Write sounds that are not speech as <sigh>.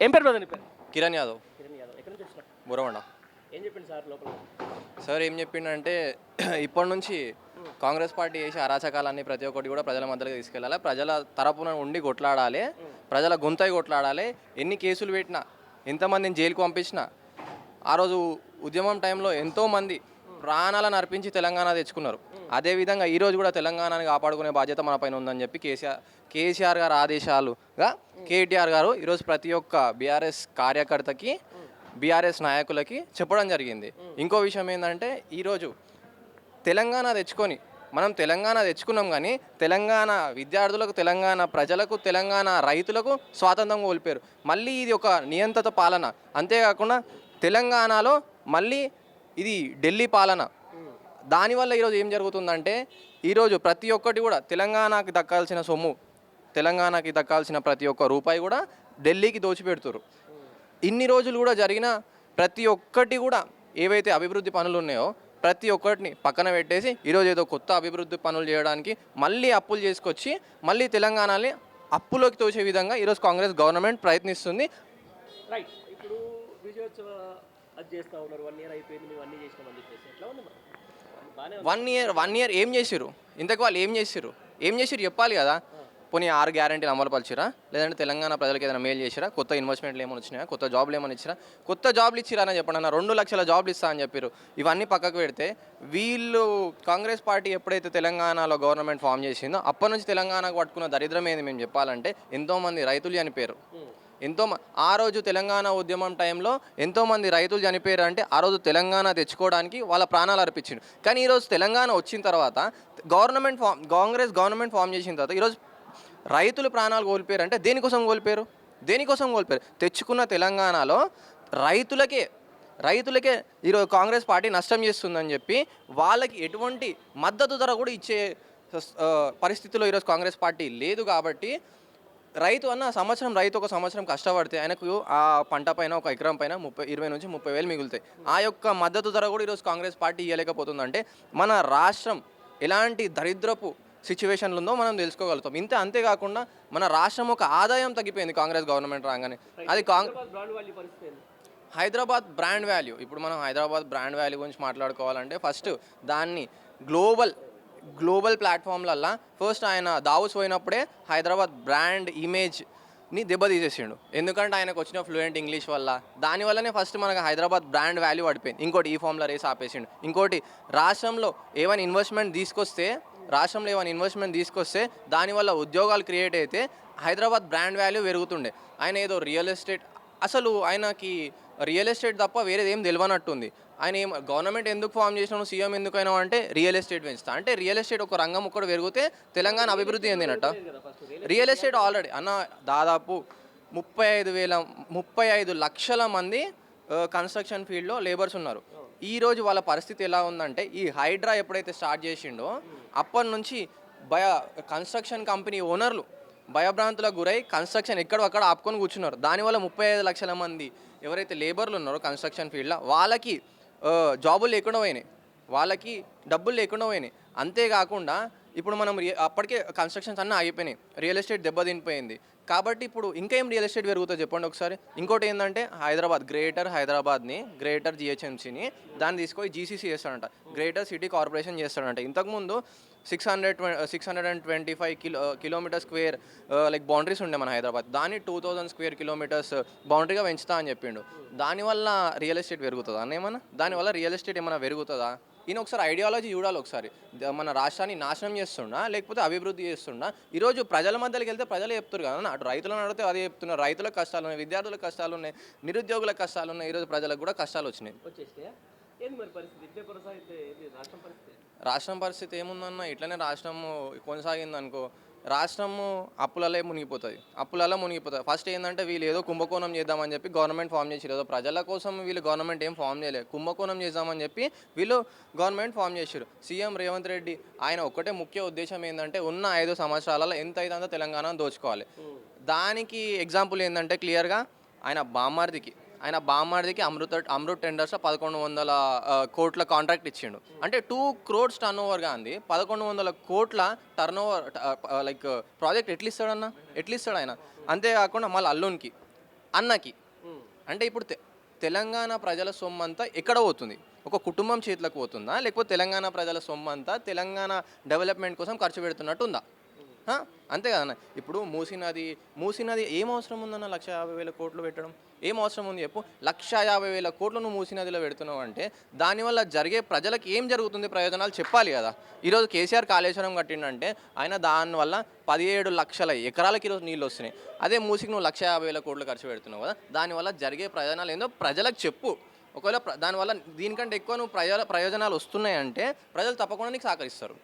ఏం పేరు బ్రదర్ పేరు? కిరణ్ యాదవ్. కిరణ్ యాదవ్. ఎక్కడి నుంచి వచ్చిన బురవండ ఏం చెప్పింది సార్ లోపల? సార్ ఏం చెప్పిండంటే <clears throat> ఇప్పటి నుంచి కాంగ్రెస్ పార్టీ చేసే అరాచకాలన్నీ ప్రతి ఒక్కటి కూడా ప్రజల మధ్యలోకి తీసుకెళ్ళాలి. ప్రజల తరపున ఉండి కొట్లాడాలి. ప్రజల గొంతై కొట్లాడాలి. ఎన్ని కేసులు పెట్టినా ఎంతమందిని జైలుకు పంపించినా ఆ రోజు ఉద్యమం టైంలో ఎంతోమంది ప్రాణాలను అర్పించి తెలంగాణ తెచ్చుకున్నారు. అదేవిధంగా ఈరోజు కూడా తెలంగాణని కాపాడుకునే బాధ్యత మన పైన ఉందని చెప్పి కేసీఆర్ కేసీఆర్ గారు ఆదేశాలుగా కేటీఆర్ గారు ఈరోజు ప్రతి ఒక్క బీఆర్ఎస్ కార్యకర్తకి బీఆర్ఎస్ నాయకులకి చెప్పడం జరిగింది. ఇంకో విషయం ఏంటంటే ఈరోజు తెలంగాణ తెచ్చుకొని మనం తెలంగాణ తెచ్చుకున్నాం కానీ తెలంగాణ విద్యార్థులకు తెలంగాణ ప్రజలకు తెలంగాణ రైతులకు స్వాతంత్రం కోల్పోయారు. మళ్ళీ ఇది ఒక నియంత్రిత పాలన. అంతేకాకుండా తెలంగాణలో మళ్ళీ ఇది ఢిల్లీ పాలన. దానివల్ల ఈరోజు ఏం జరుగుతుందంటే ఈరోజు ప్రతి ఒక్కటి కూడా తెలంగాణకి దక్కాల్సిన సొమ్ము తెలంగాణకి దక్కాల్సిన ప్రతి ఒక్క రూపాయి కూడా ఢిల్లీకి దోచిపెడుతురు ఇన్ని రోజులు కూడా జరిగిన ప్రతి ఒక్కటి కూడా ఏవైతే అభివృద్ధి పనులు ఉన్నాయో ప్రతి ఒక్కటిని పక్కన పెట్టేసి ఈరోజు ఏదో కొత్త అభివృద్ధి పనులు చేయడానికి మళ్ళీ అప్పులు చేసుకొచ్చి మళ్ళీ తెలంగాణని అప్పులోకి తోచే విధంగా ఈరోజు కాంగ్రెస్ గవర్నమెంట్ ప్రయత్నిస్తుంది. రైట్ ఇప్పుడు విజయోత్సవ అది చేస్తా ఉన్నారు వన్ ఇయర్ అయిపోయింది మేము అన్నీ చేసినామని చెప్పేసి. ఎట్లా ఉంది మరి? వన్ ఇయర్ వన్ ఇయర్ ఏం చేసిరు ఇంతకు వాళ్ళు ఏం చేసిరు ఏం చేసిరు చెప్పాలి కదా? పోనీ ఆరు గ్యారంటీలు అమలు పరిచిరా లేదంటే తెలంగాణ ప్రజలకు ఏదైనా మేలు చేసిరా కొత్త ఇన్వెస్ట్మెంట్లు ఏమైనా వచ్చినాయా? కొత్త జాబ్లు ఏమైనా ఇచ్చిరా కొత్త జాబ్లు ఇచ్చిరా అని చెప్పండి అన్న రెండు లక్షల జాబ్లు ఇస్తా అని చెప్పారు ఇవన్నీ పక్కకు పెడితే వీళ్ళు కాంగ్రెస్ పార్టీ ఎప్పుడైతే తెలంగాణలో గవర్నమెంట్ ఫామ్ చేసిందో అప్పటి నుంచి తెలంగాణకు పట్టుకున్న దరిద్రం ఏంది మేము చెప్పాలంటే ఎంతోమంది రైతులు చనిపోయారు ఎంతో ఆ రోజు తెలంగాణ ఉద్యమం టైంలో ఎంతోమంది రైతులు చనిపోయారు అంటే ఆ రోజు తెలంగాణ తెచ్చుకోవడానికి వాళ్ళ ప్రాణాలు అర్పించిండు. కానీ ఈరోజు తెలంగాణ వచ్చిన తర్వాత government form Congress government form చేసిన తర్వాత ఈరోజు రైతులు ప్రాణాలు కోల్పోయారు అంటే దేనికోసం కోల్పోయారు? దేనికోసం కోల్పోయారు? తెచ్చుకున్న తెలంగాణలో రైతులకే రైతులకే ఈరోజు కాంగ్రెస్ పార్టీ నష్టం చేస్తుందని చెప్పి వాళ్ళకి ఎటువంటి మద్దతు ధర కూడా ఇచ్చే పరిస్థితిలో ఈరోజు కాంగ్రెస్ పార్టీ లేదు కాబట్టి రైతు అన్న సంవత్సరం రైతు ఒక సంవత్సరం కష్టపడితే ఆయనకు ఆ పంట పైన ఒక ఎకరం పైన ముప్పై ఇరవై నుంచి ముప్పై వేలు మిగులుతాయి. ఆ యొక్క మద్దతు ధర కూడా ఈరోజు కాంగ్రెస్ పార్టీ ఇవ్వలేకపోతుందంటే మన రాష్ట్రం ఎలాంటి దరిద్రపు సిచ్యువేషన్లు ఉందో మనం తెలుసుకోగలుగుతాం. ఇంత అంతేకాకుండా మన రాష్ట్రం ఒక ఆదాయం తగ్గిపోయింది కాంగ్రెస్ గవర్నమెంట్ రాగానే. అది కాంగ్రెస్ హైదరాబాద్ బ్రాండ్ వాల్యూ. ఇప్పుడు మనం హైదరాబాద్ బ్రాండ్ వాల్యూ గురించి మాట్లాడుకోవాలంటే ఫస్ట్ దాన్ని గ్లోబల్ గ్లోబల్ ప్లాట్ఫామ్లల్లా ఫస్ట్ ఆయన దావోస్ పోయినప్పుడే హైదరాబాద్ బ్రాండ్ ఇమేజ్ని దెబ్బతీసేసిండు. ఎందుకంటే ఆయనకు వచ్చిన ఫ్లూయెంట్ ఇంగ్లీష్ వల్ల. దానివల్లనే ఫస్ట్ మనకు హైదరాబాద్ బ్రాండ్ వాల్యూ పడిపోయింది. ఇంకోటి ఈ ఫామ్లో రేస్ ఆపేసిండు. ఇంకోటి రాష్ట్రంలో ఏమైనా ఇన్వెస్ట్మెంట్ తీసుకొస్తే రాష్ట్రంలో ఏమైనా ఇన్వెస్ట్మెంట్ తీసుకొస్తే దానివల్ల ఉద్యోగాలు క్రియేట్ అయితే హైదరాబాద్ బ్రాండ్ వాల్యూ పెరుగుతుండే. ఆయన ఏదో రియల్ ఎస్టేట్ అసలు ఆయనకి రియల్ ఎస్టేట్ తప్ప వేరేది ఏం తెలియనట్టుంది ఆయన ఏం గవర్నమెంట్ ఎందుకు ఫామ్ చేసినావు సీఎం ఎందుకైనా అంటే రియల్ ఎస్టేట్ పెంచుతా. అంటే రియల్ ఎస్టేట్ ఒక రంగం ఒక్కటి పెరిగితే తెలంగాణ అభివృద్ధి చెందినట్ట. రియల్ ఎస్టేట్ ఆల్రెడీ అన్న దాదాపు ముప్పై ఐదు వేల ముప్పై ఐదు లక్షల మంది కన్స్ట్రక్షన్ ఫీల్డ్లో లేబర్స్ ఉన్నారు. ఈరోజు వాళ్ళ పరిస్థితి ఎలా ఉందంటే ఈ హైడ్రా ఎప్పుడైతే స్టార్ట్ చేసిండో అప్పటి నుంచి భయ కన్స్ట్రక్షన్ కంపెనీ ఓనర్లు భయభ్రాంతులకు గురై కన్స్ట్రక్షన్ ఎక్కడో అక్కడ ఆపుకొని కూర్చున్నారు. దానివల్ల ముప్పై ఐదు లక్షల మంది ఎవరైతే లేబర్లు ఉన్నారో కన్స్ట్రక్షన్ ఫీల్డ్లో వాళ్ళకి జాబులు లేకుండా పోయినాయి. వాళ్ళకి డబ్బులు లేకుండా పోయినాయి. అంతేకాకుండా ఇప్పుడు మనం అప్పటికే కన్స్ట్రక్షన్స్ అన్నీ ఆగిపోయినాయి. రియల్ ఎస్టేట్ దెబ్బతినిపోయింది కాబట్టి ఇప్పుడు ఇంకా ఏం రియల్ ఎస్టేట్ పెరుగుతుందో చెప్పండి ఒకసారి. ఇంకోటి ఏంటంటే హైదరాబాద్ గ్రేటర్ హైదరాబాద్ని గ్రేటర్ జిహెచ్ఎంసీని దాన్ని తీసుకొని జీసీసీ చేస్తాడంట. గ్రేటర్ సిటీ కార్పొరేషన్ చేస్తాడంట. ఇంతకుముందు six hundred six hundred and twenty five kilo kilometre square like boundaries ఉండే మన హైదరాబాద్. దాన్ని టూ థౌజండ్ స్క్వేర్ కిలోమీటర్స్ బౌండరీగా పెంచుతా అని చెప్పిండు. దానివల్ల రియల్ ఎస్టేట్ పెరుగుతుందా? అన్న ఏమన్నా? దానివల్ల రియల్ ఎస్టేట్ ఏమైనా పెరుగుతుందా? ఈయన ఒకసారి ఐడియాలజీ చూడాలి ఒకసారి. మన రాష్ట్రాన్ని నాశనం చేస్తుండా లేకపోతే అభివృద్ధి చేస్తుండా? ఈరోజు ప్రజల మధ్యలోకి వెళ్తే ప్రజలే చెప్తారు కదా అటు రైతులను అడిగితే అదే చెప్తున్నారు. రైతులకు కష్టాలు ఉన్నాయి విద్యార్థులకు కష్టాలు ఉన్నాయి నిరుద్యోగులకు కష్టాలు ఉన్నాయి. ఈరోజు ప్రజలకు కూడా కష్టాలు వచ్చినాయి. రాష్ట్రం పరిస్థితి? రాష్ట్రం పరిస్థితి ఏముందన్న? ఇట్లనే రాష్ట్రము కొనసాగింది అనుకో రాష్ట్రము అప్పులలో మునిగిపోతుంది అప్పులలో మునిగిపోతుంది ఫస్ట్ ఏంటంటే వీళ్ళు ఏదో కుంభకోణం చేద్దామని చెప్పి గవర్నమెంట్ ఫామ్ చేసారు ఏదో ప్రజల కోసం వీళ్ళు గవర్నమెంట్ ఏం ఫామ్ చేయలేదు కుంభకోణం చేద్దామని చెప్పి వీళ్ళు గవర్నమెంట్ ఫామ్ చేశారు సీఎం రేవంత్ రెడ్డి ఆయన ఒక్కటే ముఖ్య ఉద్దేశం ఏంటంటే ఉన్న ఐదు సంవత్సరాలలో ఎంత అయితే తెలంగాణ దోచుకోవాలి. దానికి ఎగ్జాంపుల్ ఏంటంటే క్లియర్గా ఆయన బామ్మార్దికి ఆయన బామ్మార్దికి అమృత అమృత్ టెండర్స్లో పదకొండు వందల కోట్ల కాంట్రాక్ట్ ఇచ్చిండు. అంటే టూ క్రోడ్స్ టర్న్ ఓవర్ గాంది పదకొండు వందల కోట్ల టర్న్ ఓవర్ లైక్ ప్రాజెక్ట్ ఎట్లా ఇస్తాడన్న ఎట్లా ఇస్తాడు ఆయన అంతేకాకుండా మళ్ళీ అల్లునికి అన్నకి. అంటే ఇప్పుడు తె- తెలంగాణ ప్రజల సొమ్ము అంతా ఎక్కడ పోతుంది? ఒక కుటుంబం చేతులకు పోతుందా? లేకపోతే తెలంగాణ ప్రజల సొమ్ము అంతా తెలంగాణ డెవలప్మెంట్ కోసం ఖర్చు పెడుతున్నట్టు ఉందా అంతే కదన్న. ఇప్పుడు మూసీ నది మూసీ నది ఏం అవసరం ఉందన్న లక్ష యాభై వేల కోట్లు పెట్టడం? ఏం అవసరం ఉంది చెప్పు? లక్ష యాభై వేల కోట్లు నువ్వు నదిలో పెడుతున్నావు అంటే దానివల్ల జరిగే ప్రజలకు ఏం జరుగుతుంది ప్రయోజనాలు చెప్పాలి కదా. ఈరోజు కేసీఆర్ కాళేశ్వరం కట్టిండంటే ఆయన దానివల్ల పదిహేడు లక్షల ఎకరాలకి ఈరోజు నీళ్ళు వస్తున్నాయి. అదే మూసికి నువ్వు లక్ష యాభై వేల కోట్లు ఖర్చు పెడుతున్నావు కదా దానివల్ల జరిగే ప్రయోజనాలు ఏందో ప్రజలకు చెప్పు. ఒకవేళ దానివల్ల దీనికంటే ఎక్కువ నువ్వు ప్రజల ప్రయోజనాలు వస్తున్నాయంటే ప్రజలు తప్పకుండా నీకు సహకరిస్తారు.